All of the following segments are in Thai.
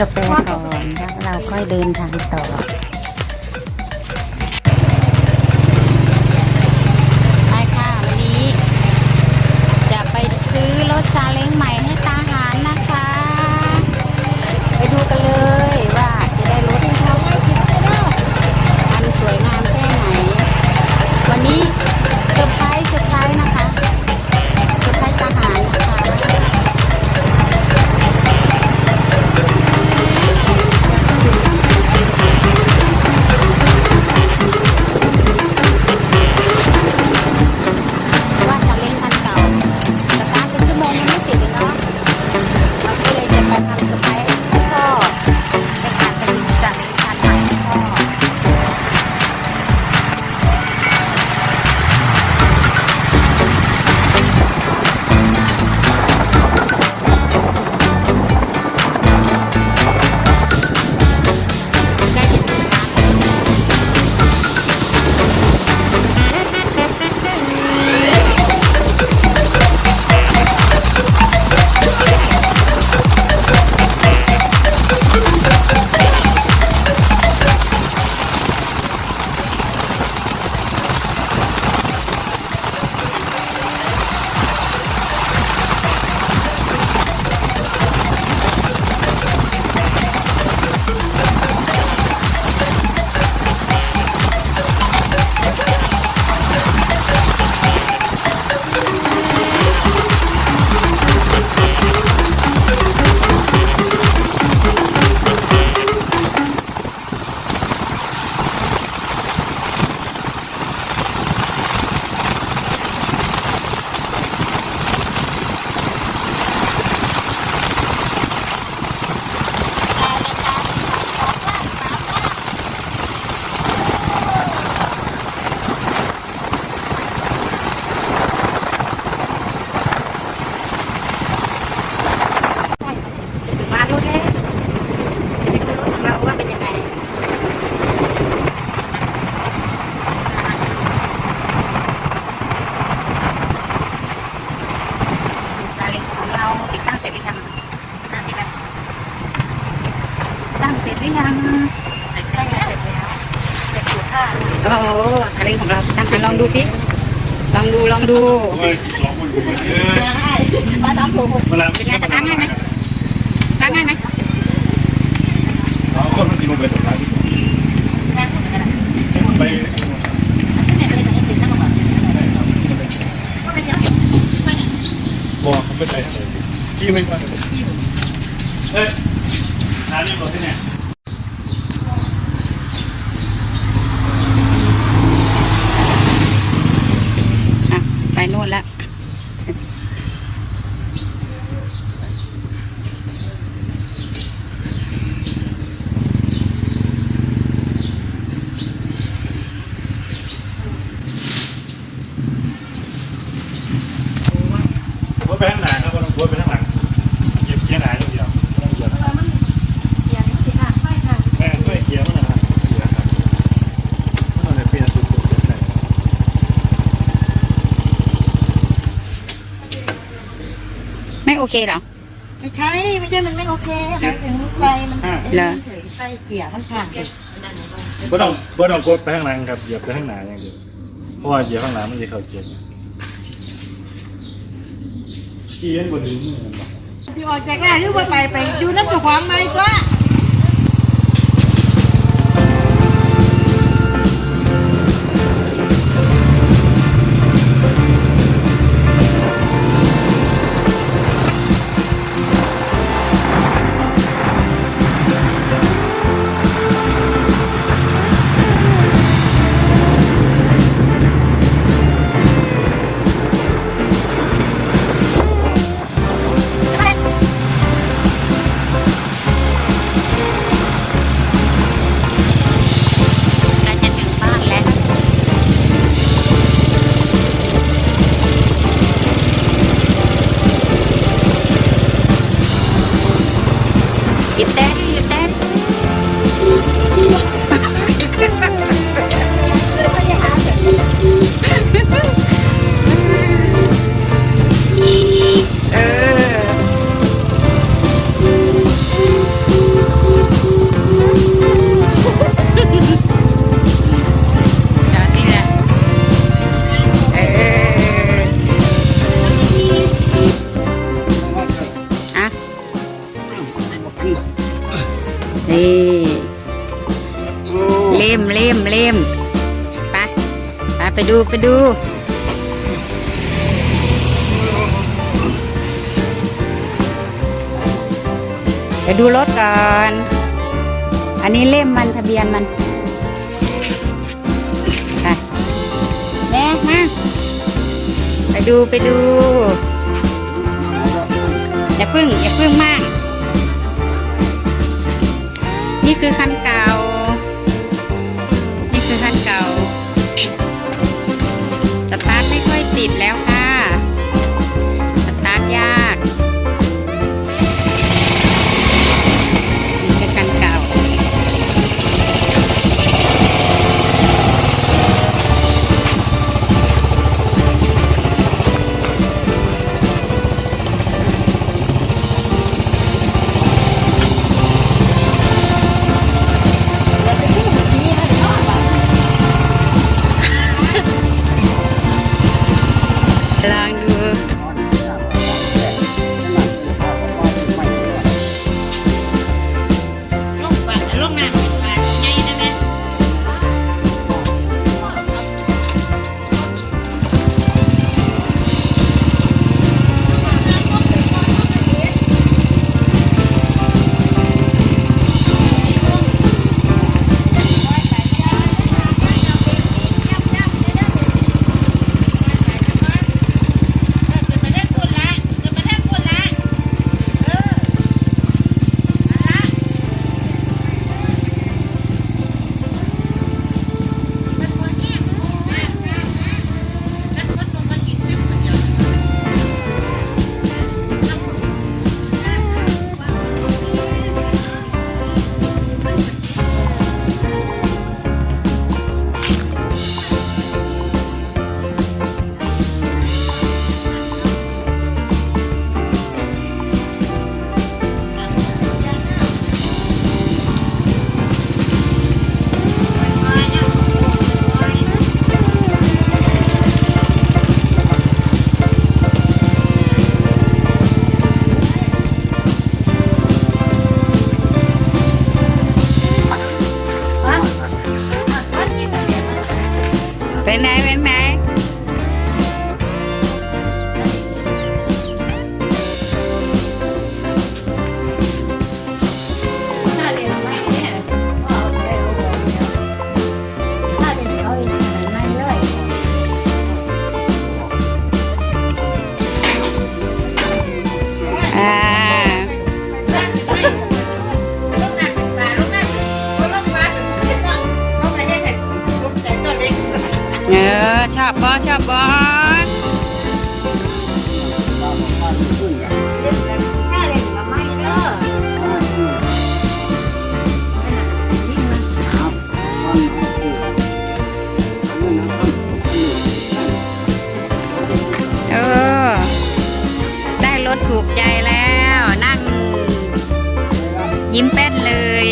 กาแฟก่อนแล้วเราค่อยเดินทางต่อไปค่ะวันนี้ จะไปซื้อรถซาเล้งใหม่ให้ตาหารนะคะ ไปดูกันเลย ดูสิ ลองดู ลองดูเฮ้ยลองมันดูมาตามผมเวลาเป็นไงสตาร์ทง่ายไหมสตาร์ทง่ายไหมเอาคนมันกินลงไปสุดท้ายไปบอกมันไม่ใช่ขี้ไม่ว่าเฮ้ยน้ำนี่บอกที่ไหน อะไปนู่นละ หัว ไปข้างหน้าครับว่าต้องหัวไปข้างหลังเหยียบเกียร์ไหนเดียวต้องเหยียบแม่ช่วยเกียร์มันนะครับเกียร์ครับมันเลยเปลี่ยนสุดตัวเกียร์ไหนไม่โอเคเหรอ ไม่ใช่ไม่ใช่มันไม่โอเคหมายถึงไฟมันเหรอ เฉยไฟเกี่ยมันขาดก็ต้องก็ต้องกดไปข้างหลังครับเหยียบไปข้างหน้าอย่างเดียวเพราะว่าเหยียบข้างหลังมันจะเข้าเกียร์ เกียร์บนนี้ที่ออกจากงานหรือว่าไปไปอยู่น้ำกับความไม่ก็ หยุ เล่มไปไปไปดูไปดูไปดูรถก่อน อันนี้เล่มมันทะเบียนมันไปแม่มาไปดูไปดู อย่าพึ่งอย่าพึ่งมาก นี่คือคันเก่า คือคันเก่าสตาร์ทไม่ค่อยติดแล้วค่ะ ลอง เออชอบบอชอบบอเออ ได้รถถูกใจแล้ว นั่ง ยิ้มแป้นเลย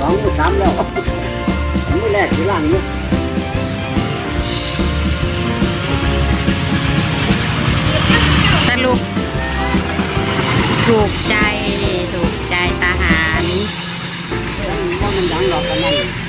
สองสามแล้วมือแรกที่ล่างนี่สรุป ถูกใจ ถูกใจทหารว่ามันยังหลอกกันนั่น